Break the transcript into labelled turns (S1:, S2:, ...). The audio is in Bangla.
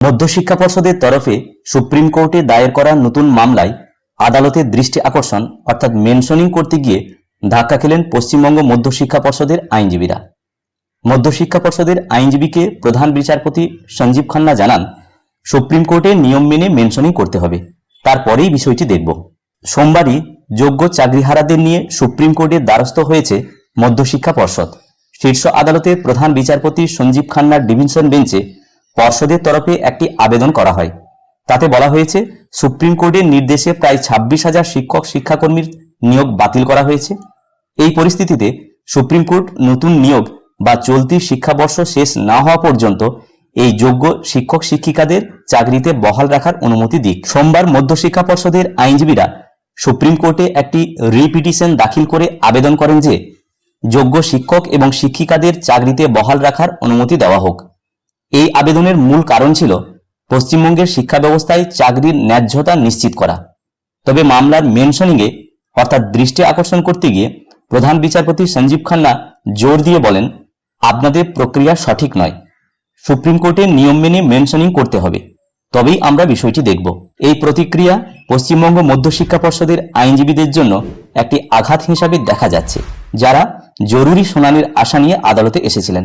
S1: মধ্যশিক্ষা পর্ষদের তরফে সুপ্রিম কোর্টে দায়ের করা নতুন মামলায় আদালতের দৃষ্টি আকর্ষণ, অর্থাৎ মেনশনিং করতে গিয়ে ধাক্কা খেলেন পশ্চিমবঙ্গ মধ্যশিক্ষা পর্ষদের আইনজীবীরা। মধ্যশিক্ষা পর্ষদের আইনজীবীকে প্রধান বিচারপতি সঞ্জীব খান্না জানান, সুপ্রিম কোর্টে নিয়ম মেনে মেনশনিং করতে হবে। তারপরেই বিষয়টি দেখব। সোমবারই যোগ্য চাকরিহারাদের নিয়ে সুপ্রিম কোর্টের দ্বারস্থ হয়েছে মধ্যশিক্ষা পর্ষদ। শীর্ষ আদালতের প্রধান বিচারপতি সঞ্জীব খান্নার ডিভিশন বেঞ্চে পর্ষদের তরফে একটি আবেদন করা হয়। তাতে বলা হয়েছে, সুপ্রিম কোর্টের নির্দেশে প্রায় ছাব্বিশ হাজার শিক্ষক, শিক্ষাকর্মীর নিয়োগ বাতিল করা হয়েছে। এই পরিস্থিতিতে সুপ্রিম কোর্ট নতুন নিয়োগ বা চলতি শিক্ষাবর্ষ শেষ না হওয়া পর্যন্ত এই যোগ্য শিক্ষক, শিক্ষিকাদের চাকরিতে বহাল রাখার অনুমতি দিক। সোমবার মধ্যশিক্ষা পর্ষদের আইনজীবীরা সুপ্রিম কোর্টে একটি রিপিটিশন দাখিল করে আবেদন করেন যে, যোগ্য শিক্ষক এবং শিক্ষিকাদের চাকরিতে বহাল রাখার অনুমতি দেওয়া হোক। এই আবেদনের মূল কারণ ছিল পশ্চিমবঙ্গের শিক্ষা ব্যবস্থায় চাকরির ন্যায্যতা নিশ্চিত করা। তবে মামলার মেনশনিংয়ে অর্থাৎ দৃষ্টি আকর্ষণ করতে গিয়ে প্রধান বিচারপতি সঞ্জীব খান্না জোর দিয়ে বলেন, আপনাদের প্রক্রিয়া সঠিক নয়। সুপ্রিম কোর্টের নিয়ম মেনে মেনশনিং করতে হবে। তবেই আমরা বিষয়টি দেখব। এই প্রতিক্রিয়া পশ্চিমবঙ্গ মধ্যশিক্ষা পর্ষদের আইনজীবীদের জন্য একটি আঘাত হিসাবে দেখা যাচ্ছে, যারা জরুরি শুনানির আশা নিয়ে আদালতে এসেছিলেন।